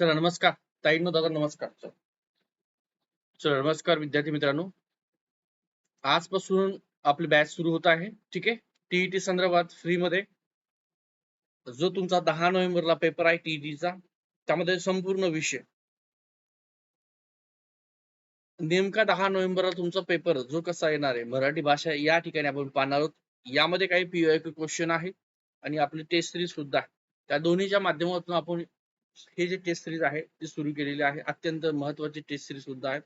चला नमस्कार. ताईंनो दादा नमस्कार. चला. नमस्कार विद्यार्थी मित्रांनो. आजपासून आपली बॅच सुरू होत आहे. ठीक आहे? टीईटी संदर्भात फ्री मध्ये. जो तुमचा दहा नोव्हेंबरला पेपर आहे टीईटीचा त्यामध्ये संपूर्ण विषय. नेमका दहा नोव्हेंबरला तुमचा पेपर जो कसा येणार आहे मराठी भाषा या ठिकाणी आपण पाहणार आहोत. यामध्ये काही पीओआय क्वेश्चन आहे आणि आपली टेस्ट सिरीज सुद्धा त्या दोन्हीच्या माध्यमातून आपण हे जे टेस्ट सिरीज आहे ती सुरू केलेली आहे अत्यंत महत्वाची टेस्ट सिरीज सुद्धा आहे.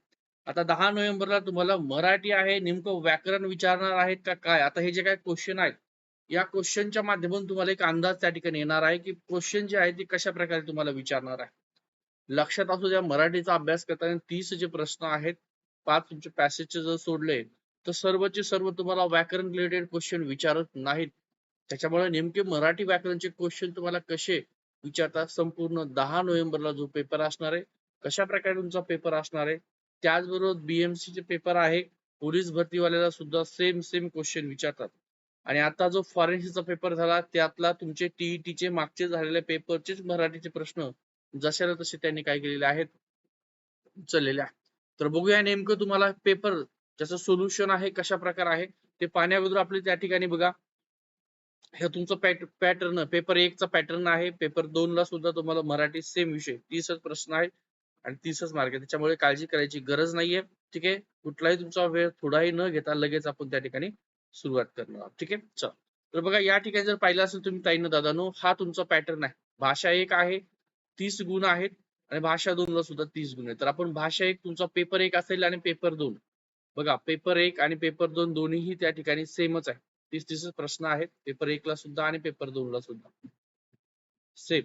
आता दहा नोव्हेंबरला तुम्हाला मराठी आहे नेमकं व्याकरण विचारणार आहेत का काय? आता हे जे काय क्वेश्चन आहेत या क्वेश्चनच्या माध्यमातून तुम्हाला एक अंदाज त्या ठिकाणी येणार आहे की क्वेश्चन जे आहे ते कशा प्रकारे तुम्हाला विचारणार आहे. लक्षात असू द्या मराठीचा अभ्यास करताना तीस जे प्रश्न आहेत पाच तुमचे पॅसेजचे जर सोडले तर सर्वचे सर्व तुम्हाला व्याकरण रिलेटेड क्वेश्चन विचारत नाहीत. त्याच्यामुळे नेमके मराठी व्याकरणचे क्वेश्चन तुम्हाला कसे विचारतात संपूर्ण दहा नोव्हेंबरला जो पेपर असणार आहे कशा प्रकारे तुमचा पेपर असणार आहे? त्याचबरोबर बीएमसी चे पेपर आहे पोलीस भरतीवाल्याला सुद्धा सेम सेम क्वेश्चन विचारतात. आणि आता जो फॉरेन्सिकचा पेपर झाला त्यातला तुमचे टीईटीचे मागचे झालेले पेपरचेच मराठीचे प्रश्न जशाला तसे त्यांनी काय केलेले आहेत उचललेले आहेत. तर बघूया नेमकं तुम्हाला पेपर ज्याचं सोल्युशन आहे कशा प्रकार आहे ते पाहण्याबद्दल आपले त्या ठिकाणी बघा. हे तुमचं पॅटर्न पेपर एक चा पॅटर्न आहे पेपर दोन ला सुद्धा तुम्हाला मराठी सेम विषय. तीसच प्रश्न आहे आणि तीसच मार्क आहे त्याच्यामुळे काळजी करायची गरज नाहीये. ठीक आहे? कुठलाही तुमचा वेळ थोडाही न घेता लगेच आपण त्या ठिकाणी सुरुवात करणार आहोत. ठीक आहे? चल. तर बघा या ठिकाणी जर पाहिलं असेल तुम्ही ताईनं दादानो हा तुमचा पॅटर्न आहे. भाषा एक आहे तीस गुण आहेत आणि भाषा दोन ला सुद्धा तीस गुण आहेत. तर आपण भाषा एक तुमचा पेपर एक असेल आणि पेपर दोन. बघा पेपर एक आणि पेपर दोन दोन्हीही त्या ठिकाणी सेमच आहे. तीस तीस प्रश्न आहेत. पेपर एक ला सुद्धा आणि पेपर दोन ला सुद्धा. सेम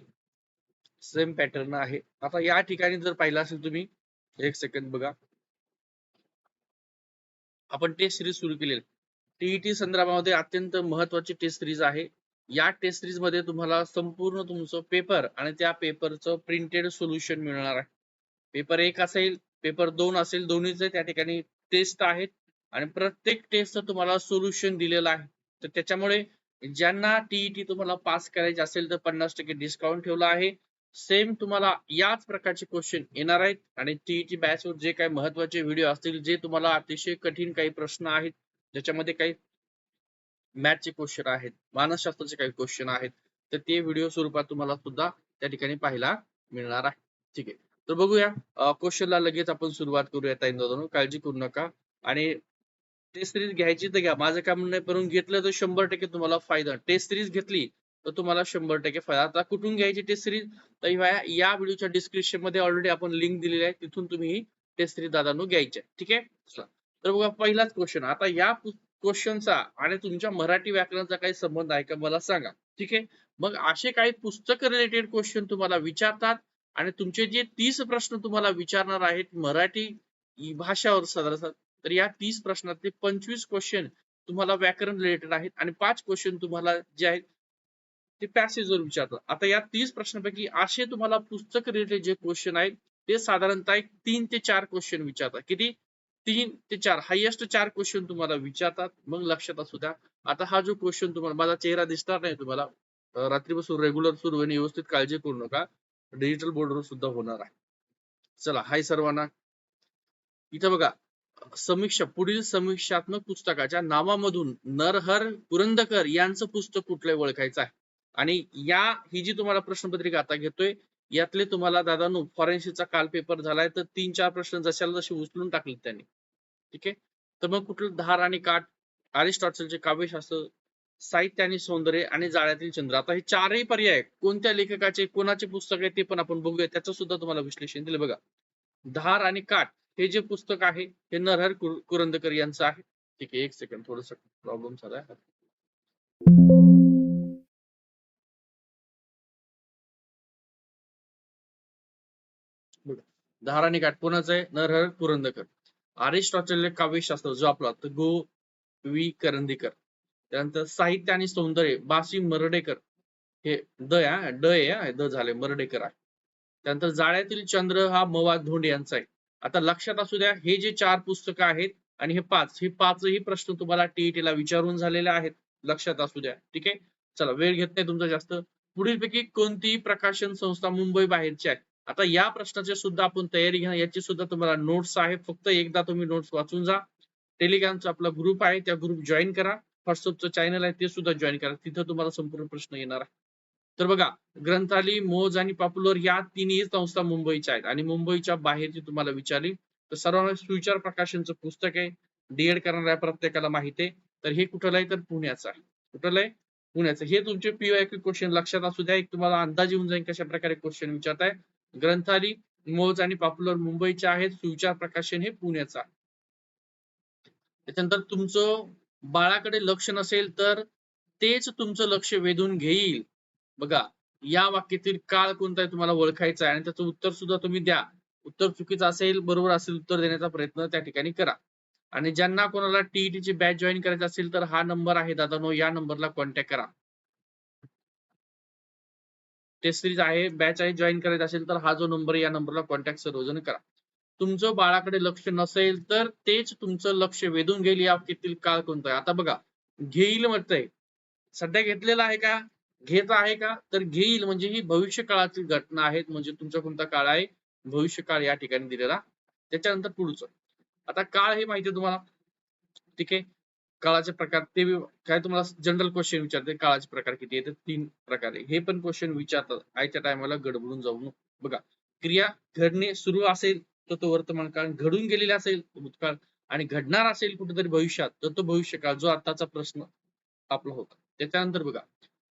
सेम पॅटर्न आहे. आता या ठिकाणी जर पाहिलं असेल तुम्ही एक सेकंड बघा. आपण टेस्ट सिरीज सुरू केलेली टीईटी संदर्भामध्ये अत्यंत महत्वाची टेस्ट सिरीज आहे. या टेस्ट सिरीजमध्ये तुम्हाला संपूर्ण तुमचं पेपर आणि त्या पेपरचं प्रिंटेड सोल्युशन मिळणार आहे. पेपर एक असेल पेपर दोन असेल दोन्हीचे त्या ठिकाणी टेस्ट आहेत. आणि प्रत्येक टेस्टचं तुम्हाला सोल्युशन दिलेलं आहे. तर त्याच्यामुळे ज्यांना टीईटी तुम्हाला पास करायचे असेल तर पन्नास टक्के डिस्काउंट ठेवला आहे. सेम तुम्हाला याच प्रकारचे क्वेश्चन येणार आहेत. आणि टीईटी बॅचवर जे काही महत्त्वाचे व्हिडिओ असतील जे तुम्हाला अतिशय कठीण काही प्रश्न आहेत ज्याच्यामध्ये काही मॅथचे क्वेश्चन आहेत मानसशास्त्राचे काही क्वेश्चन आहेत तर ते व्हिडिओ स्वरूपात तुम्हाला सुद्धा त्या ठिकाणी पाहायला मिळणार आहे. ठीक आहे. तर बघूया क्वेश्चनला लगेच आपण सुरुवात करूया ताईंनो काळजी करू नका. आणि टेस्ट सिरीज घ्यायची तर घ्या. माझं काय म्हणणं करून घेतलं तर शंभर टक्के तुम्हाला फायदा. टेस्ट सिरीज घेतली तर तुम्हाला शंभर टक्के फायदा. आता कुठून घ्यायची टेस्ट सिरीज तर या व्हिडिओच्या डिस्क्रिप्शनमध्ये ऑलरेडी आपण लिंक दिलेली आहे. तिथून तुम्ही ही टेस्ट सिरीज दादांनो घ्यायची. ठीक आहे? तर बघा पहिलाच क्वेश्चन आता या क्वेश्चनचा आणि तुमच्या मराठी व्याकरणाचा काही संबंध आहे का मला सांगा. ठीक आहे? मग असे काही पुस्तक रिलेटेड क्वेश्चन तुम्हाला विचारतात आणि तुमचे जे तीस प्रश्न तुम्हाला विचारणार आहेत मराठी भाषावर साधारण तर या तीस प्रश्नातले पंचवीस क्वेश्चन तुम्हाला व्याकरण रिलेटेड आहेत आणि पाच क्वेश्चन तुम्हाला जे आहेत ते पॅसेजवर विचारतात. आता या तीस प्रश्नापैकी असे तुम्हाला पुस्तक रिलेटेड जे क्वेश्चन आहेत ते साधारणतः एक तीन ते चार क्वेश्चन विचारतात. किती? तीन ते चार. हायएस्ट चार क्वेश्चन तुम्हाला विचारतात. मग लक्षात असू द्या. आता हा जो क्वेश्चन तुम्हाला माझा चेहरा दिसणार नाही तुम्हाला. रात्रीपासून रेग्युलर सुरू आणि व्यवस्थित काळजी करू नका. डिजिटल बोर्डवर सुद्धा होणार आहे. चला हाय सर्वांना. इथं बघा. समीक्षा पुढील समीक्षात्मक पुस्तकाच्या नावामधून नरहर पुरंदकर यांचं पुस्तक कुठलं ओळखायचं आहे? आणि या ही जी तुम्हाला प्रश्नपत्रिका आता घेतोय यातले तुम्हाला दादानू फॉरेन्सिकचा काल पेपर झालाय तर तीन चार प्रश्न जशाला जसे उचलून टाकले त्यांनी. ठीक आहे? तर मग कुठलं धार आणि काठ अरिस्टॉटलचे काव्यशास्त्र साहित्य आणि सौंदर्य आणि जाळ्यातील चंद्र. आता हे चारही पर्याय कोणत्या लेखकाचे कोणाचे पुस्तक आहे ते पण आपण बघूया. त्याचं सुद्धा तुम्हाला विश्लेषण दिलं बघा. धार आणि काठ. हे जे पुस्तक आहे हे नरहर कुरंदकर यांचं आहे. ठीक आहे एक सेकंड थोडस प्रॉब्लेम झालाय आहे. धाराणी काठ आहे? नरहर पुरंदकर अरिस्टॉटल काव्यशास्त्र जो आपला गो वी करंदीकर. त्यानंतर साहित्य आणि सौंदर्य बासी मरडेकर. हे द या ड आहे द झाले मर्डेकर आहे. त्यानंतर जाळ्यातील चंद्र हा मवा धोंड यांचा आहे. आता लक्षात असू द्या हे जे चार पुस्तकं आहेत आणि हे पाच हे पाचही प्रश्न तुम्हाला टीईटी ला विचारून झालेले आहेत. लक्षात असू द्या ठीक आहे? चला वेळ घेत नाही तुमचा जास्त. पुढील पैकी कोणतीही प्रकाशन संस्था मुंबई बाहेरची आहे? आता या प्रश्नाची सुद्धा आपण तयारी घ्या याची सुद्धा तुम्हाला नोट्स आहे फक्त एकदा तुम्ही नोट्स वाचून जा. टेलिग्रामचा आपला ग्रुप आहे त्या ग्रुप जॉईन करा. व्हॉट्सअपचं चॅनल आहे ते सुद्धा जॉईन करा. तिथं तुम्हाला संपूर्ण प्रश्न येणार आहे. तर बघा ग्रंथाली मोज आणि पॉप्युलर या तिन्ही संस्था मुंबईच्या आहेत. आणि मुंबईच्या बाहेरची तुम्हाला विचारली तर सर्वांना सुविचार प्रकाशनचं पुस्तक आहे. डीएड करणाऱ्या प्रत्येकाला माहिती आहे. तर हे कुठलं आहे? तर पुण्याचं आहे. कुठलं आहे? पुण्याचं. हे तुमचे पीओ क्वेश्चन लक्षात असू द्या. एक तुम्हाला अंदाज येऊन जाईल कशा प्रकारे क्वेश्चन विचारताय. ग्रंथाली मोज आणि पॉप्युलर मुंबईचे आहेत. सुविचार प्रकाशन हे पुण्याचं आहे. त्याच्यानंतर तुमचं बाळाकडे लक्ष नसेल तर तेच तुमचं लक्ष वेधून घेईल. बघा या वाक्यातील काळ कोणता आहे तुम्हाला ओळखायचा आहे आणि त्याचं उत्तर सुद्धा तुम्ही द्या. उत्तर चुकीचं असेल बरोबर असेल उत्तर देण्याचा प्रयत्न त्या ठिकाणी करा. आणि ज्यांना कोणाला टीईटी ची बॅच जॉईन करायची असेल तर हा नंबर आहे दादा नो या नंबरला कॉन्टॅक्ट करा. टेस्ट सिरीज आहे बॅच आहे जॉईन करायचं असेल तर हा जो नंबर या नंबरला कॉन्टॅक्ट सर्वजण करा. तुमचं बाळाकडे लक्ष नसेल तर तेच तुमचं लक्ष वेधून घेईल या वाक्यातील काळ कोणता आहे. आता बघा घेईल म्हणतंय. सध्या घेतलेला आहे का? घेत आहे का? तर घेईल. म्हणजे ही भविष्य काळातील घटना आहेत. म्हणजे तुमचा कोणता काळ आहे? भविष्य काळ या ठिकाणी दिलेला. त्याच्यानंतर पुढचं. आता काळ हे माहिती तुम्हाला? ठीक आहे? काळाचे प्रकार. ते काय तुम्हाला जनरल क्वेश्चन विचारते. काळाचे प्रकार किती आहेत? तीन प्रकारे हे पण क्वेश्चन विचारतात. आयच्या टायमाला गडबडून जाऊ नको. बघा. क्रिया घडणे सुरू असेल तर तो वर्तमान काळ. घडून गेलेला असेल भूतकाळ. आणि घडणार असेल कुठेतरी भविष्यात तर तो भविष्यकाळ जो आताचा प्रश्न आपला होता. त्याच्यानंतर बघा.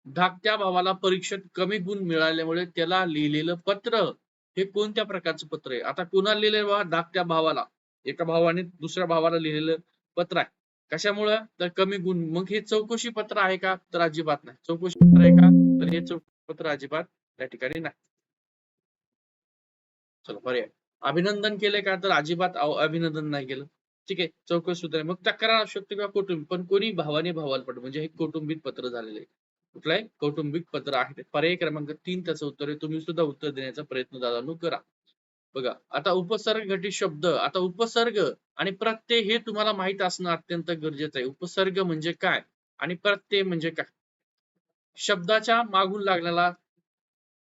धाकट्या भावाला परीक्षेत कमी गुण मिळाल्यामुळे त्याला लिहिलेलं पत्र हे कोणत्या प्रकारचं पत्र आहे? आता कोणाला लिहिलेलं बघा धाकट्या भावाला. एका भावाने दुसऱ्या भावाला लिहिलेलं पत्र आहे. कशामुळं? तर कमी गुण. मग हे चौकशी पत्र आहे का? तर अजिबात नाही. चौकशी पत्र आहे का? तर हे चौकशी पत्र अजिबात त्या ठिकाणी नाही. चला पर्याय. अभिनंदन केले का? तर अजिबात अभिनंदन नाही केलं. ठीक आहे. चौकशी सूत्र आहे मग तक्रार असू शकते किंवा कुटुंब. पण कोणी भावाने भावाला पड म्हणजे हे कौटुंबिक पत्र झालेलं आहे. कुठलं कौटुंबिक पत्र आहे ते. पर्याय क्रमांक तीन त्याचं उत्तर आहे. तुम्ही सुद्धा उत्तर देण्याचा प्रयत्न दादांनो करा. बघा आता उपसर्ग घटित शब्द आता उपसर्ग आणि प्रत्यय हे तुम्हाला माहीत असणं अत्यंत गरजेचं आहे. उपसर्ग म्हणजे काय आणि प्रत्यय म्हणजे काय? शब्दाच्या मागून लागलेला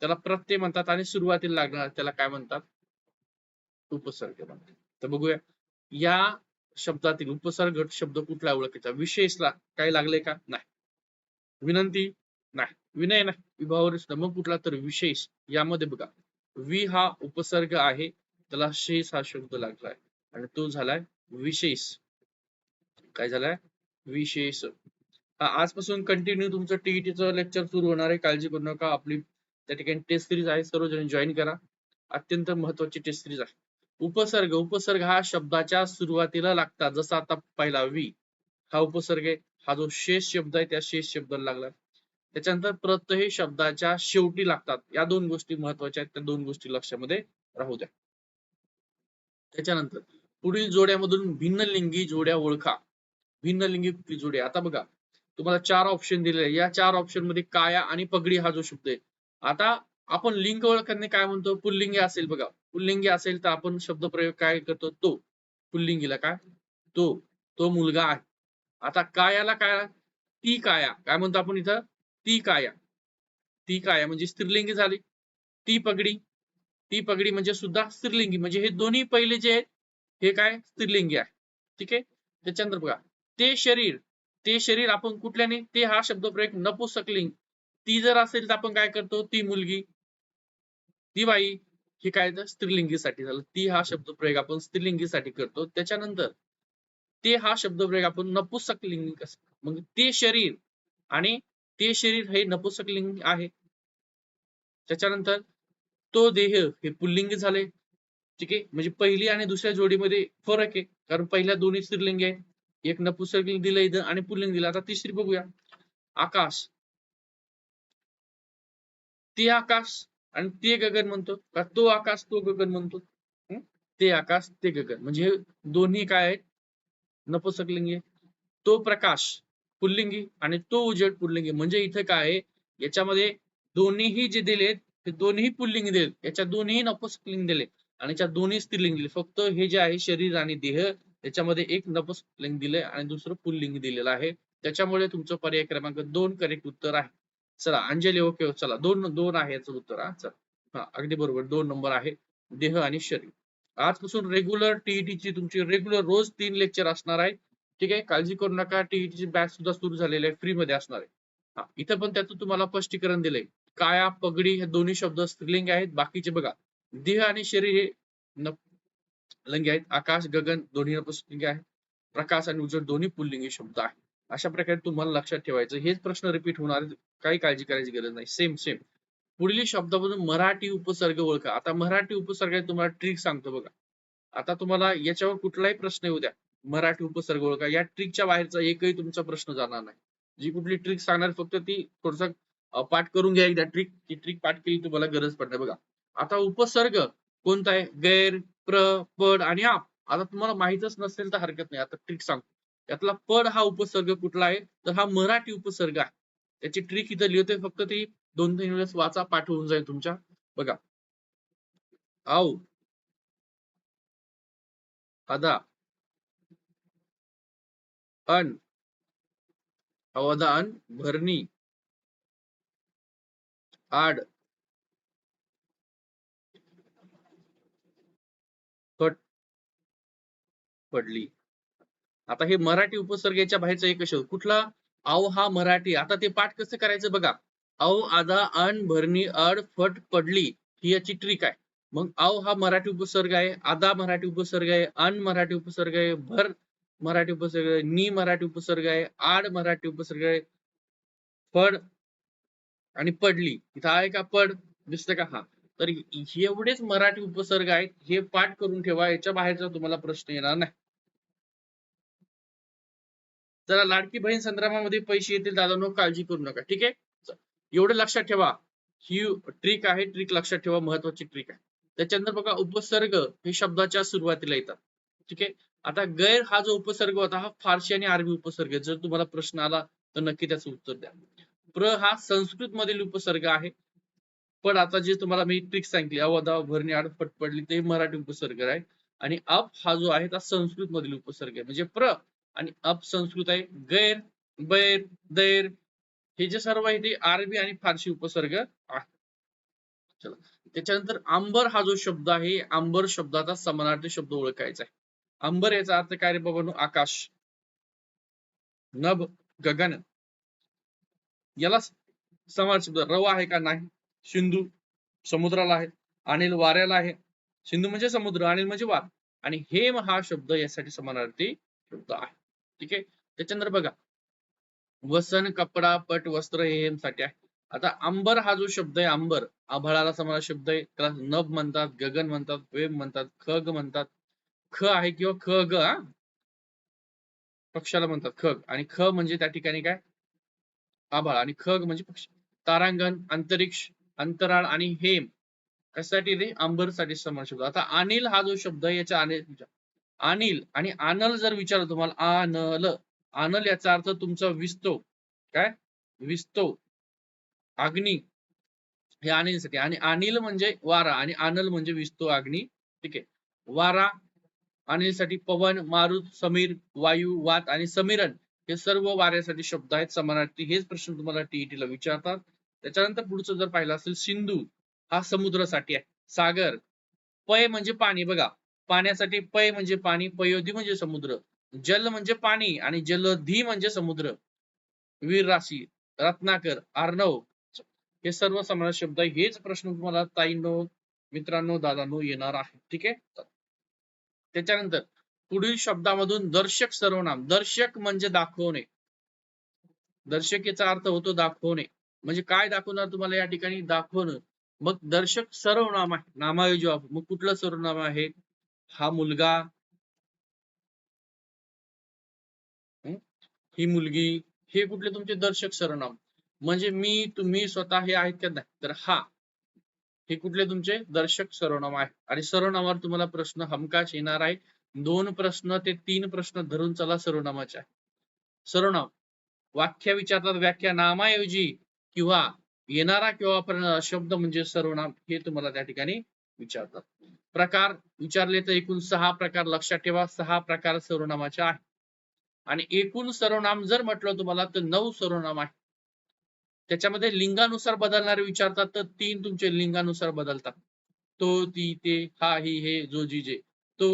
त्याला प्रत्यय म्हणतात आणि सुरुवातीला लागणार त्याला काय म्हणतात? उपसर्ग म्हणतात. तर बघूया या शब्दातील उपसर्ग शब्द कुठला ओळखायचा? विशेषला काय लागले का? नाही. विनंती नाही. विनय नाही. विभावर मग कुठला तर विशेष यामध्ये बघा. वि हा उपसर्ग आहे. त्याला शेष हा शब्द लागलाय आणि तो झालाय विशेष. काय झालाय? विशेष. आजपासून कंटिन्यू तुमचं टीईटीचं लेक्चर सुरू होणार आहे. काळजी करू नका. आपली त्या ठिकाणी टेस्ट सिरीज आहे. सर्वजण जॉईन करा. अत्यंत महत्वाची टेस्ट सिरीज आहे. उपसर्ग. उपसर्ग हा शब्दाच्या सुरुवातीला लागतात. जसा आता पहिला वी. हा उपसर्ग आहे. हा जो शेष शब्द आहे त्या शेष शब्दाला लागला. त्याच्यानंतर प्रत्यय हे शब्दाच्या शेवटी लागतात. या दोन गोष्टी महत्त्वाच्या आहेत. त्या दोन गोष्टी लक्षामध्ये राहू द्या. त्याच्यानंतर पुढील जोड्यामधून भिन्नलिंगी जोड्या ओळखा. भिन्नलिंगी कुठली जोडी आता बघा. तुम्हाला चार ऑप्शन दिलेले या चार ऑप्शनमध्ये काया आणि पगडी हा जो शब्द आहे. आता आपण लिंग ओळखणे काय म्हणतो? पुल्लिंगी असेल बघा. पुल्लिंगी असेल तर आपण शब्द प्रयोग काय करतो? तो. पुल्लिंगीला काय? तो. तो मुलगा आहे. आता कायाला काय? ती काया. काय म्हणतो आपण इथं? ती काया. ती काया म्हणजे स्त्रीलिंगी झाली. ती पगडी. ती पगडी म्हणजे सुद्धा स्त्रीलिंगी. म्हणजे हे दोन्ही पहिले जे आहेत हे काय? स्त्रीलिंगी आहे. ठीक आहे? त्याच्यानंतर बघा. ते शरीर ते शरीर आपण कुठल्याने? ते हा शब्द प्रयोग नपुसकलिंग ती जर असेल तर आपण काय करतो? ती मुलगी. ती बाई. हे काय तर स्त्रीलिंगीसाठी झालं. ती हा शब्द प्रयोग आपण स्त्रीलिंगीसाठी करतो. त्याच्यानंतर ते हा शब्दप्रयोग आपण नपुसकलिंगी कसं मग ते शरीर आणि ते शरीर हे नपुसकलिंग आहे. त्याच्यानंतर तो देह हे पुल्लिंग झाले. ठीक आहे? म्हणजे पहिली आणि दुसऱ्या जोडीमध्ये फरक आहे. कारण पहिल्या दोन्ही स्त्रीलिंग आहे. एक नपुसकलिंग दिलं इथं आणि पुल्लिंग दिलं. आता तिसरी बघूया. आकाश. ते आकाश आणि ते गगन म्हणतो. का तो आकाश तो गगन म्हणतो. ते आकाश ते गगन. म्हणजे दोन्ही काय आहेत? नपुसकलिंगी. तो प्रकाश पुल्लिंगी आणि तो उजेड पुल्लिंगी म्हणजे इथे काय आहे? याच्यामध्ये दोन्हीही जे दिलेत ते दोन्ही पुल्लिंग दिले याच्या दोन्ही नपुसकलिंग दिले आणि याच्या दोन्ही स्त्रीलिंग दिले फक्त हे जे आहे शरीर आणि देह याच्यामध्ये एक नपुसकलिंग दिले आणि दुसरं पुल्लिंग दिलेलं आहे. त्याच्यामुळे तुमचं पर्याय क्रमांक दोन करेक्ट उत्तर आहे. चला अंजली ओके चला. दोन दोन आहे याचं उत्तर. हा चला. हा अगदी बरोबर. दोन नंबर आहे. देह आणि शरीर. आजपासून रेग्युलर टीईटीची तुमची रेग्युलर रोज तीन लेक्चर असणार आहे ठीक आहे? काळजी करू नका. टीईटीची बॅच सुद्धा सुरू झालेली आहे. फ्री मध्ये असणार आहे. हा इथं पण त्याचं तुम्हाला स्पष्टीकरण दिलंय. काया पगडी हे दोन्ही शब्द स्त्रीलिंग आहेत. बाकीचे बघा. देह आणि शरीर हे न- लिंगी आहेत. आकाश गगन दोन्ही नपुंसकलिंगी आहेत. प्रकाश आणि उजड दोन्ही पुल्लिंगी शब्द आहे अशा प्रकारे तुम्हाला लक्षात ठेवायचं. हेच प्रश्न रिपीट होणार काही काळजी करायची गरज नाही. सेम सेम पुढील शब्दामधून मराठी उपसर्ग ओळखा. आता मराठी उपसर्ग तुम्हाला ट्रिक सांगतो बघा. आता तुम्हाला याच्यावर कुठलाही प्रश्न येऊ द्या. मराठी उपसर्ग ओळखा. या ट्रिकच्या बाहेरचा एकही तुमचा प्रश्न जाणार नाही. जी कुठली ट्रिक सांगणार फक्त ती थोडसा पाठ करून घ्या एकदा ट्रिक ती ट्रिक पाठ केली तुम्हाला गरज पडणार बघा. आता उपसर्ग कोणता आहे? गैर प्र पड आणि आप. आता तुम्हाला माहितच नसेल तर हरकत नाही. आता ट्रिक सांगतो. यातला पड हा उपसर्ग कुठला आहे? तर हा मराठी उपसर्ग आहे. त्याची ट्रिक इथं लिहितोय फक्त ती दोन तीन वेळेस वाचा पाठ होऊन जाईल तुमच्या. बघा. आऊ अदा अन. अवदान भरणी. आड. फट. पडली. आता हे मराठी उपसर्गाच्या बाहेरचा एक शब्द कुठला? आव हा मराठी. आता ते पाठ कसं करायचं बघा. औ आदा अन भरणी अड फट पडली ही याची ट्रिक आहे. मग आव हा मराठी उपसर्ग आहे आदा मराठी उपसर्ग आहे अन मराठी उपसर्ग आहे भर मराठी उपसर्ग आहे नी मराठी उपसर्ग आहे आड मराठी उपसर्ग आहे फड आणि पडली. इथं आहे का पड? दिसतं का? हा. तर एवढेच मराठी उपसर्ग आहेत हे पाठ करून ठेवा याच्या बाहेरचा तुम्हाला प्रश्न येणार नाही. जरा लाडकी बहीण संदर्भामध्ये पैसे येतील दादा नो काळजी करू नका ठीक आहे? एवढं लक्षात ठेवा. ही ट्रिक आहे ट्रिक लक्षात ठेवा महत्वाची ट्रिक आहे. त्याच्यानंतर बघा उपसर्ग हे शब्दाच्या सुरुवातीला येतात. ठीक आहे? आता गैर हा जो उपसर्ग होता हा फारसी आणि अरबी उपसर्ग आहे. जर तुम्हाला प्रश्न आला तर नक्की त्याचं उत्तर द्या. प्र हा संस्कृत मधील उपसर्ग आहे. पण आता जे तुम्हाला मी ट्रिक सांगितली अवधा भरणी आड पटपडली ते मराठी उपसर्ग आहे. आणि अप हा जो आहे तो संस्कृत मधील उपसर्ग आहे. म्हणजे प्र आणि अप संस्कृत आहे. गैर बैर दैर हे जे सर्व आहे ते अरबी आणि फारसी उपसर्ग आहे चला. त्याच्यानंतर आंबर हा जो शब्द आहे आंबर शब्दाचा समानार्थी शब्द ओळखायचा आहे. आंबर याचा अर्थ काय रे बाबांनो? आकाश. नभ गगन. याला समान शब्द रवा आहे का नाही? सिंधू समुद्राला आहे. अनिल वाऱ्याला आहे. सिंधू म्हणजे समुद्र अनिल म्हणजे वार. आणि हेम हा शब्द यासाठी समानार्थी शब्द आहे. ठीक आहे? त्याच्यानंतर बघा. वसन कपडा पट वस्त्र हे साठी आहे. आता अंबर हा जो शब्द आहे अंबर आभाळाला समान शब्द आहे. त्याला नभ म्हणतात गगन म्हणतात वेब म्हणतात खग म्हणतात. ख आहे किंवा ख ग पक्षाला म्हणतात खग आणि ख म्हणजे त्या ठिकाणी काय? आभाळ. आणि खग म्हणजे पक्षी. तारांगण अंतरिक्ष अंतराळ आणि हेम. कशासाठी रे? अंबरसाठी समान शब्द. आता अनिल हा जो शब्द आहे याच्या अनिल अनिल आणि आनल जर विचारलं तुम्हाला आनल आनल याचा अर्थ तुमचा विस्तव काय? विस्तव अग्नी. हे अनिलसाठी आणि अनिल म्हणजे वारा. आणि अनल म्हणजे विस्तो अग्नी. ठीक आहे. वारा अनिलसाठी पवन मारुत समीर वायू वात आणि समीरण हे सर्व वाऱ्यासाठी शब्द आहेत. समानार्थी हेच प्रश्न तुम्हाला टीईटी ला विचारतात. त्याच्यानंतर पुढचं जर पाहिलं असेल सिंधू हा समुद्रासाठी आहे. सागर. पय म्हणजे पाणी. बघा. पाण्यासाठी पय म्हणजे पाणी पयोधी म्हणजे समुद्र. जल म्हणजे पाणी आणि जलधी म्हणजे समुद्र. वीर राशी रत्नाकर अर्णव हे सर्व समाज शब्द हेच प्रश्न तुम्हाला ताईंनो मित्रांनो दादांनो येणार आहे ठीक आहे? त्याच्यानंतर पुढील शब्दामधून दर्शक सर्वनाम. दर्शक म्हणजे दाखवणे. दर्शक याचा अर्थ होतो दाखवणे. म्हणजे काय दाखवणार तुम्हाला या ठिकाणी? दाखवणं. मग दर्शक सर्वनाम आहे. नामायोजी मग कुठलं सर्वनाम आहे? हा मुलगा ही मुलगी हे कुठले तुमचे दर्शक सर्वनाम म्हणजे मी तुम्ही स्वतः हे आहेत का नाही? तर हा हे कुठले तुमचे दर्शक सर्वनाम आहे आणि सर्वनामावर तुम्हाला प्रश्न हमकाश येणार आहे. दोन प्रश्न ते तीन प्रश्न धरून चला सर्वनामाचे आहे सर्वनाम वाक्य विचारतात व्याख्या नामाऐवजी किंवा येणारा किंवा शब्द म्हणजे सर्वनाम हे तुम्हाला त्या ठिकाणी विचारतात. प्रकार विचारले तर एकूण सहा प्रकार लक्षात ठेवा. सहा प्रकार सर्वनामाचे आहेत. आणि एकूण सर्वनाम जर म्हटलं तुम्हाला तर नऊ सर्वनाम आहे त्याच्यामध्ये लिंगानुसार बदलणारे विचारतात तर तीन तुमचे लिंगानुसार बदलतात. तो ती ते हा ही हे जो जी जे. तो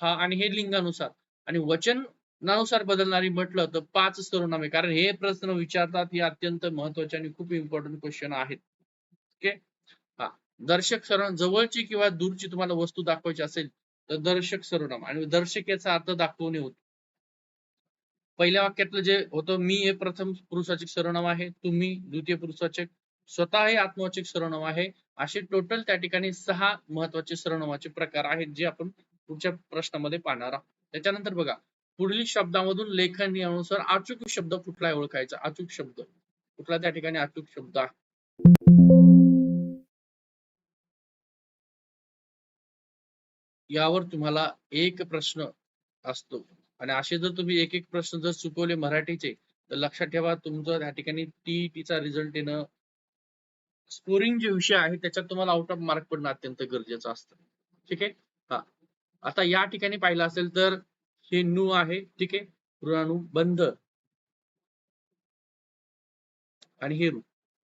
हा आणि हे लिंगानुसार. आणि वचनानुसार बदलणारी म्हटलं तर पाच सर्वनामे कारण हे प्रश्न विचारतात हे अत्यंत महत्त्वाचे आणि खूप इम्पॉर्टंट क्वेश्चन आहेत. ओके हा. दर्शक सर्व जवळची किंवा दूरची तुम्हाला वस्तू दाखवायची असेल तर दर्शक सर्वनाम. आणि दर्शक याचा अर्थ दाखवणे होतो. पहिल्या वाक्यातलं जे होतं मी हे प्रथम पुरुषाचे सर्वनाम आहे तुम्ही द्वितीय पुरुषाचे स्वतः हे आत्मवाचक सर्वनाम आहे. असे टोटल त्या ठिकाणी सहा महत्त्वाचे सर्वनामाचे प्रकार आहेत जे आपण पुढच्या प्रश्नामध्ये पाहणार आहोत. त्याच्यानंतर बघा पुढील शब्दामधून लेखन नियमानुसार अचूक शब्द कुठला ओळखायचा? अचूक शब्द. कुठला त्या ठिकाणी अचूक शब्द आहे? यावर तुम्हाला एक प्रश्न असतो. आणि असे जर तुम्ही एक एक प्रश्न जर चुकवले मराठीचे तर लक्षात ठेवा तुमचं त्या ठिकाणी टीईटीचा रिझल्ट येणं स्कोरिंग जे विषय आहे त्याच्यात तुम्हाला आउट ऑफ मार्क पडणं अत्यंत गरजेचं असतं. ठीक आहे? हा. आता या ठिकाणी पाहिलं असेल तर हे नु आहे. ठीक आहे? ऋणाणू बंध. आणि हे ऋण.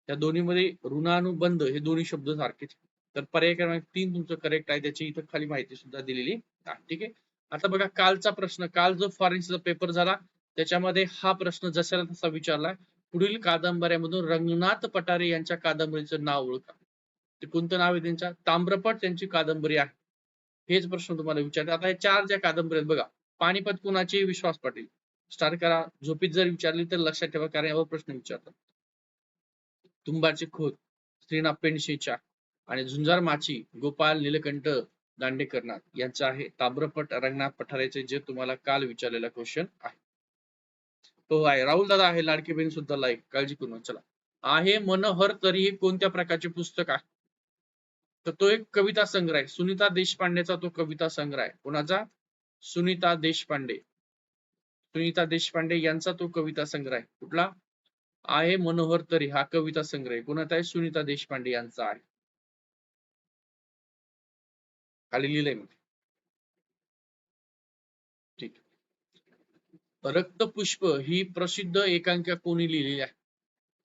त्या दोन्हीमध्ये ऋणानुबंध हे दोन्ही शब्द सारखेच. तर पर्याय क्रमांक तीन तुमचं करेक्ट आहे. त्याची इथं खाली माहिती सुद्धा दिलेली आहे. ठीक आहे? आता बघा कालचा प्रश्न काल जो फॉरेन्सिकचा पेपर झाला त्याच्यामध्ये हा प्रश्न जशाला तसा विचारलाय पुढील कादंबऱ्यामधून रंगनाथ पटारे यांच्या कादंबरीचं नाव ओळखा. ते कोणतं नाव आहे त्यांच्या? ताम्रपट त्यांची कादंबरी आहे. हेच प्रश्न तुम्हाला विचारले आता हे चार ज्या कादंबरी आहेत बघा पानिपत कुणाची? विश्वास पाटील. स्टार्ट करा. झोपीत जर विचारली तर लक्षात ठेवा कारण यावर प्रश्न विचारतात. तुंबाचे खोत श्रीनाथ पेंडशेच्या आणि झुंजार माची गोपाल नीलकंठ दांडेकरनाथ यांचं आहे. ताम्रपट रंगनाथ पठारेचे जे तुम्हाला काल विचारलेला क्वेश्चन आहे. तो आहे. राहुल दादा आहे लाडकी बहीण सुद्धा लाईक काळजी करून चला. आहे मनोहर तरी हे कोणत्या प्रकारचे पुस्तक आहे? तर तो एक कविता संग्रह आहे. सुनीता देशपांडेचा तो कविता संग्रह आहे. कोणाचा? सुनीता देशपांडे. सुनीता देशपांडे यांचा तो कविता संग्रह आहे. कुठला? आहे मनोहर तरी हा कविता संग्रह कोणाचा आहे? सुनीता देशपांडे यांचा आहे. खाली लिहिलंय मी. ठीक. रक्तपुष्प ही प्रसिद्ध एकांकिका कोणी लिहिलेली आहे?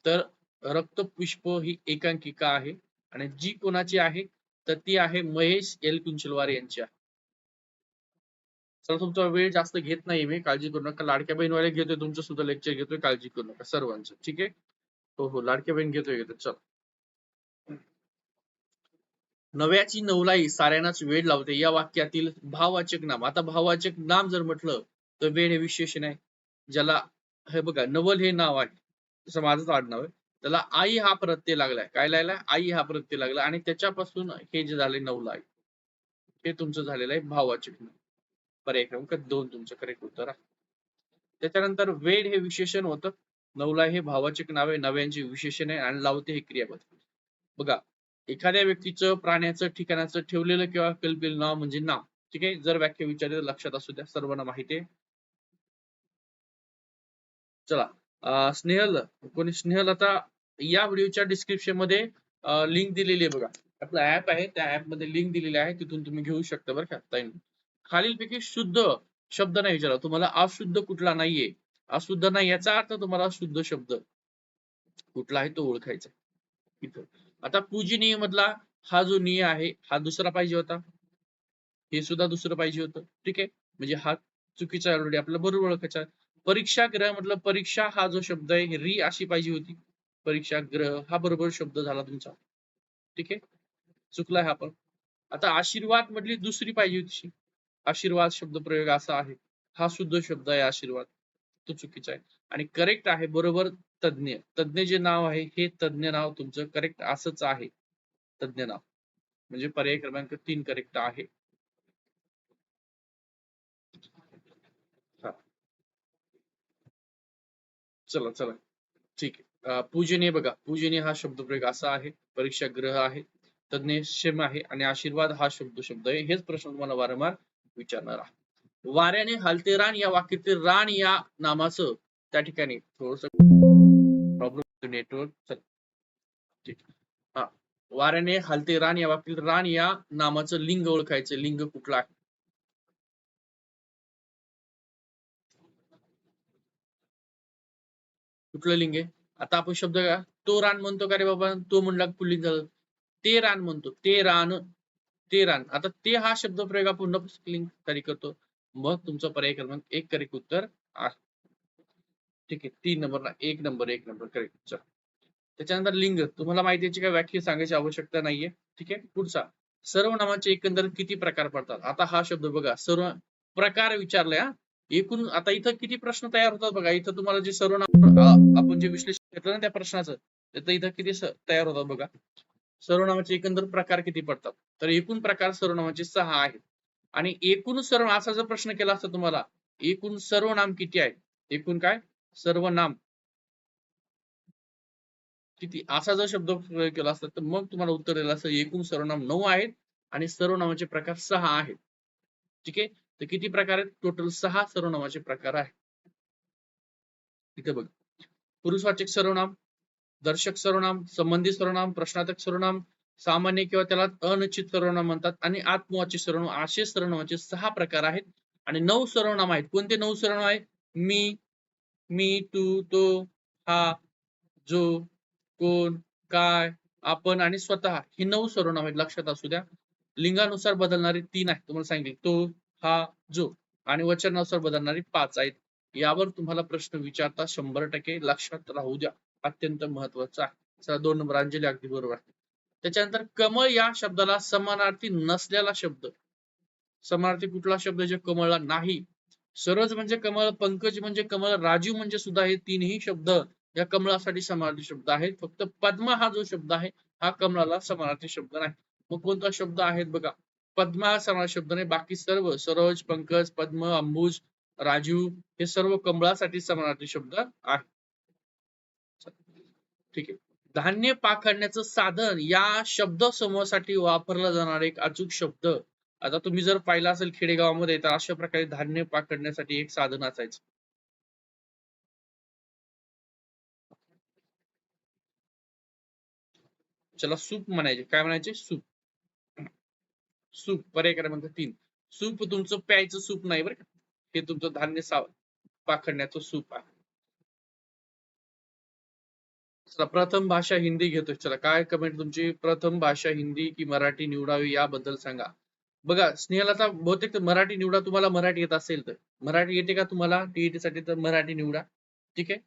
तर रक्तपुष्प ही एकांकिका आहे आणि जी कोणाची आहे? तर ती आहे महेश एल. कुंचलवार यांची आहे. चला तुमचा वेळ जास्त घेत नाही मी काळजी करू नका. लाडक्या बहीणवाले घेतोय तुमचं सुद्धा लेक्चर घेतोय काळजी करू नका सर्वांचं. ठीक आहे? हो हो लाडक्या बहीण घेतोय घेतोय. चल. नव्याची नवलाई साऱ्यांनाच वेळ लावते. या वाक्यातील भाववाचक नाम. आता भाववाचक नाम जर म्हटलं तर वेळ हे विशेषण आहे ज्याला हे बघा नवल हे नाव आहे. जसं माझंच आडनाव आहे. त्याला आई हा प्रत्यय लागलाय. काय लागलाय? आई हा प्रत्यय लागला. आणि त्याच्यापासून हे जे झाले नवला आहे हे तुमचं झालेलं आहे भाववाचक नाम. पर्याय क्रमांक दोन तुमचं करेक्ट उत्तर आहे. त्याच्यानंतर वेड हे विशेषण होतं. नवला हे भावाचक नाव आहे. नव्यांचे विशेषण आहे आणि लावते हे क्रियापद. बघा एखाद्या व्यक्तीचं प्राण्याचं ठिकाणाचं ठेवलेलं किंवा कल्पिल नाव म्हणजे नाव ठीक आहे? जर व्याख्या विचारली तर लक्षात असू द्या सर्वांना माहिती आहे. चला स्नेहल कोणी स्नेहल आता या व्हिडिओच्या डिस्क्रिप्शनमध्ये लिंक दिलेली आहे बघा. आपला ऍप आहे त्या ऍपमध्ये लिंक दिलेली आहे तिथून तुम्ही घेऊ शकता बरं का ताई. खालीलपैकी शुद्ध शब्द नाही विचारा तुम्हाला अशुद्ध कुठला नाहीये. अशुद्ध नाही याचा अर्थ तुम्हाला शुद्ध शब्द कुठला आहे तो ओळखायचा इथं आता पूजनीय मधला हा जो निय आहे हा दुसरा पाहिजे होता. हे सुद्धा दुसरं पाहिजे होतं. ठीक आहे? म्हणजे हा चुकीचा ऑलरेडी आपला बरोबर ओळखायचा. परीक्षा ग्रह म्हटलं परीक्षा हा जो शब्द आहे री अशी पाहिजे होती. परीक्षा ग्रह हा बरोबर शब्द झाला तुमचा. ठीक आहे? चुकला हा पण. आता आशीर्वाद म्हटली दुसरी पाहिजे होती आशीर्वाद शब्द प्रयोग असा आहे. हा शुद्ध शब्द आहे आशीर्वाद. तो चुकीचा आहे. आणि करेक्ट आहे बरोबर तज्ञ. तज्ञ जे नाव आहे हे तज्ञ नाव तुमचं करेक्ट असंच आहे. तज्ञ नाव. म्हणजे पर्याय क्रमांक तीन करेक्ट आहे. चला चला. ठीक आहे. पूजनीय बघा. पूजनीय हा शब्द प्रयोग असा आहे. परीक्षा ग्रह आहे. तज्ञ शेम आहे आणि आशीर्वाद हा शब्द शब्द आहे. हेच प्रश्न तुम्हाला वारंवार विचारणार आहे वाऱ्याने हलते रान या वाक्यातील रान या नामाचं त्या ठिकाणी थोडस प्रॉब्लेम नेटवर्क ठीक. हा. वाऱ्याने हलते रान या बाबतीत रान या नामाचं लिंग ओळखायचं. लिंग कुठलं आहे? कुठलं लिंग आहे? आता आपण शब्द तो रान म्हणतो का रे बाबा? तो म्हणला पुल्लिंग झालं. ते रान म्हणतो. ते रान ते रान. आता ते हा शब्द प्रयोग आपण लिंग तरी करतो. मग तुमचा पर्याय क्रमांक एक करेक्ट उत्तर आहे. ठीक आहे. तीन नंबरला एक नंबर एक नंबर करेक्ट चल. त्याच्यानंतर लिंग. तुम्हाला माहिती याची काय व्याख्या सांगायची आवश्यकता नाहीये. ठीक आहे? पुढचा. सर्वनामाचे एकंदर किती प्रकार पडतात? आता हा शब्द बघा. सर्व प्रकार विचारले हा. एकूण आता इथं किती प्रश्न तयार होतात बघा. इथं तुम्हाला जे सर्वनाम आपण जे विश्लेषण घेतलं ना त्या प्रश्नाचं तर इथं किती तयार होतात बघा. सर्वनामाचे एकंदर प्रकार किती पडतात? तर एकूण प्रकार सर्वनामाचे सहा आहेत. आणि एकूण सर्व असा जर प्रश्न केला असता तुम्हाला एकूण सर्वनाम किती आहेत? एकूण काय? सर्वनाम किती? असा जर शब्द केला असता तर मग तुम्हाला उत्तर दिलं असतं एकूण सर्वनाम नऊ आहेत आणि सर्वनामाचे प्रकार सहा आहेत. ठीक आहे? तर किती प्रकार आहेत? टोटल सहा सर्वनामाचे प्रकार आहेत. इथे बघ. पुरुषवाचक सर्वनाम दर्शक सर्वनाम संबंधित सर्वनाम प्रश्नार्थक सर्वनाम सामान्य किंवा त्याला अनिश्चित सर्वनाम म्हणतात आणि आत्मवाची सर्वनाम असे सर्वनामाचे सहा प्रकार आहेत. आणि नऊ सर्वनाम आहेत. कोणते नऊ सर्वनाम आहेत? मी मी तू तो हा जो कोण काय आपण आणि स्वतः ही नऊ सर्वनामे आहेत लक्षात असू द्या. लिंगानुसार बदलणारे तीन आहेत तुम्हाला सांगितले. तो हा जो आणि वचनानुसार बदलणारे पाच आहेत. यावर तुम्हाला प्रश्न विचारता शंभर टक्के लक्षात राहू द्या. अत्यंत महत्वाचं आहे. चला दोन नंबर अंजली अगदी बरोबर आहे. त्याच्यानंतर कमळ या शब्दाला समानार्थी नसलेला शब्द. समानार्थी कुठला शब्द जे कमळला नाही. सरज म्हणजे कमळ पंकज म्हणजे कमळ राजीव म्हणजे सुद्धा हे तीनही शब्द या कमळासाठी समानार्थी शब्द आहेत. फक्त पद्मा हा जो शब्द आहे हा कमळाला समानार्थी शब्द नाही. मग कोणता शब्द आहेत बघा? पद्मा हा समानार्थी शब्द नाही. बाकी सर्व सरोज पंकज पद्म अंबुज राजीव हे सर्व कमळासाठी समानार्थी शब्द आहेत. ठीक आहे. धान्य पाखडण्याचं साधन या शब्द समूहासाठी वापरला जाणारा एक अचूक शब्द आता तुम्ही जर पाहिलं असेल खेडेगावामध्ये तर अशा प्रकारे धान्य पाकडण्यासाठी एक साधन असायचं. चला सूप म्हणायचे. काय म्हणायचे? सूप. सूप. पर्याय क्रमांक तीन. सूप तुमचं प्यायचं सूप नाही बरं का. हे तुमचं धान्य साव पाखडण्याचं सूप आहे. चला प्रथम भाषा हिंदी घेतोय. चला काय कमेंट तुमची? प्रथम भाषा हिंदी की मराठी निवडावी याबद्दल सांगा. बघा स्नेहलता बहुतेक तर मराठी निवडा तुम्हाला मराठी येत असेल तर. मराठी येते का तुम्हाला? टीईटी साठी तर मराठी निवडा. ठीक आहे?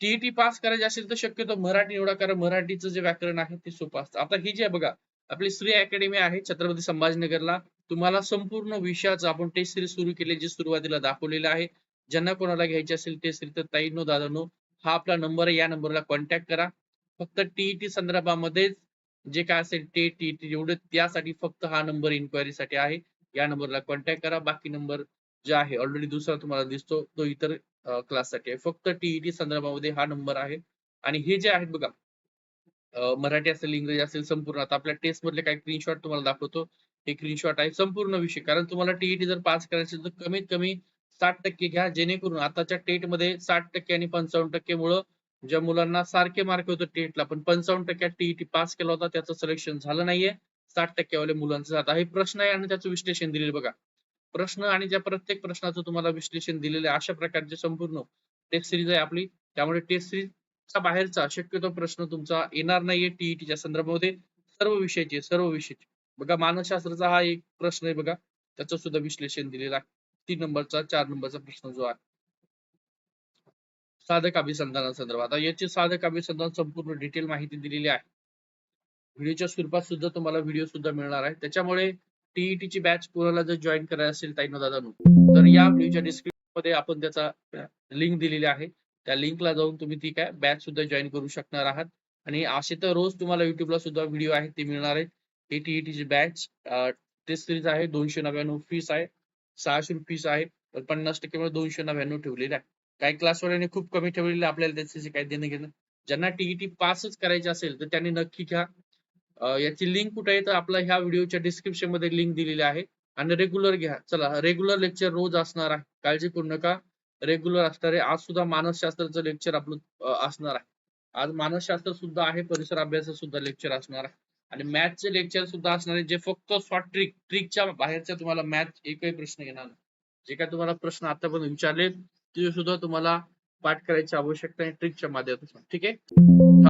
टीईटी पास करायची असेल तर शक्यतो मराठी निवडा कारण मराठीचं जे व्याकरण आहे ते सोपं असतं. आता ही जी आहे बघा आपली श्री अकॅडमी आहे छत्रपती संभाजीनगरला. तुम्हाला संपूर्ण विषयाचं आपण टेस्ट सिरीज सुरू केली जी सुरुवातीला दाखवलेलं आहे. ज्यांना कोणाला घ्यायची असेल टेस्ट सिरीज तर ताईनो दादानो हा आपला नंबर आहे. या नंबरला कॉन्टॅक्ट करा. फक्त टीईटी संदर्भामध्येच जे काय असेल ते टी एवढं त्यासाठी फक्त हा नंबर इन्क्वायरीसाठी आहे. या नंबरला कॉन्टॅक्ट करा. बाकी नंबर जे आहे ऑलरेडी दुसरा तुम्हाला दिसतो तो इतर क्लाससाठी आहे. फक्त टीईटी संदर्भामध्ये हा नंबर आहे. आणि हे जे आहेत बघा मराठी असेल इंग्रजी असेल संपूर्ण आता आपल्या टेस्ट मधले काही स्क्रीनशॉट तुम्हाला दाखवतो. हे स्क्रीनशॉट आहे संपूर्ण विषय. कारण तुम्हाला टीईटी जर पास करायचे असेल तर कमीत कमी साठ टक्के घ्या. जेणेकरून आताच्या टेटमध्ये साठ टक्के आणि पंचावन्न टक्के मुळे ज्या मुलांना सारखे मार्क होते टेटला पण पंचावन्न टक्क्यात टीईटी पास केला होता त्याचं सिलेक्शन झालं नाहीये. साठ टक्क्यावाले मुलांचं आता हे प्रश्न आहे आणि त्याचं विश्लेषण दिलेलं बघा. प्रश्न आणि ज्या प्रत्येक प्रश्नाचं तुम्हाला विश्लेषण दिलेलं आहे अशा प्रकारचे संपूर्ण टेस्ट सिरीज आहे आपली. त्यामुळे टेस्ट सिरीजचा बाहेरचा शक्यतो प्रश्न तुमचा येणार नाहीये टीईटीच्या संदर्भामध्ये. सर्व विषयाचे सर्व विषयाचे. बघा मानसशास्त्राचा हा एक प्रश्न आहे बघा. त्याचं सुद्धा विश्लेषण दिलेलं आहे. तीन नंबरचा चार नंबरचा प्रश्न जो आहे. साधक अभिसंधानासंदर्भात. आता याचे साधक अभिसंधान संपूर्ण डिटेल माहिती दिलेली आहे. व्हिडिओच्या स्वरूपात सुद्धा तुम्हाला व्हिडिओ सुद्धा मिळणार आहे. त्याच्यामुळे टीईटी ची बॅच कोणाला जर जॉईन करायला असेल ताईनो दादानो तर या व्हिडिओच्या डिस्क्रिप्शनमध्ये आपण त्याचा लिंक दिलेली आहे. त्या लिंकला जाऊन तुम्ही ती काय बॅच सुद्धा जॉईन करू शकणार आहात. आणि असे तर रोज तुम्हाला युट्यूबला सुद्धा व्हिडिओ आहेत ते मिळणार आहेत. ही टीईटी ची बॅच टेस्ट सिरीज आहे दोनशे नव्याण्णव फीस आहे सहाशे फीस आहे पन्नास टक्के दोनशे नव्याण्णव ठेवलेले आहे. काही क्लासवाल्यांनी खूप कमी ठेवलेले आपल्याला त्याचे काही देणं घेणं. ज्यांना टीईटी पासच करायचे असेल तर त्यांनी नक्की घ्या. याची लिंक कुठे आहे? तर आपल्या ह्या व्हिडिओच्या डिस्क्रिप्शनमध्ये लिंक दिलेली आहे. आणि रेग्युलर घ्या. चला रेग्युलर लेक्चर रोज असणार आहे. काळजी करू नका. रेग्युलर असणार आहे आज सुद्धा मानसशास्त्राचं लेक्चर आपलं असणार आहे. आज मानसशास्त्र सुद्धा आहे परिसर अभ्यास सुद्धा लेक्चर असणार आहे. आणि मॅथचे लेक्चर सुद्धा असणार आहे जे फक्त शॉर्ट ट्रिक ट्रिकच्या बाहेरच्या तुम्हाला मॅथ एकही प्रश्न येणार नाही. जे काय तुम्हाला प्रश्न आतापर्यंत विचारले ते सुद्धा तुम्हाला पाठ करायची आवश्यकता आहे ट्रिकच्या माध्यमातून. ठीक आहे?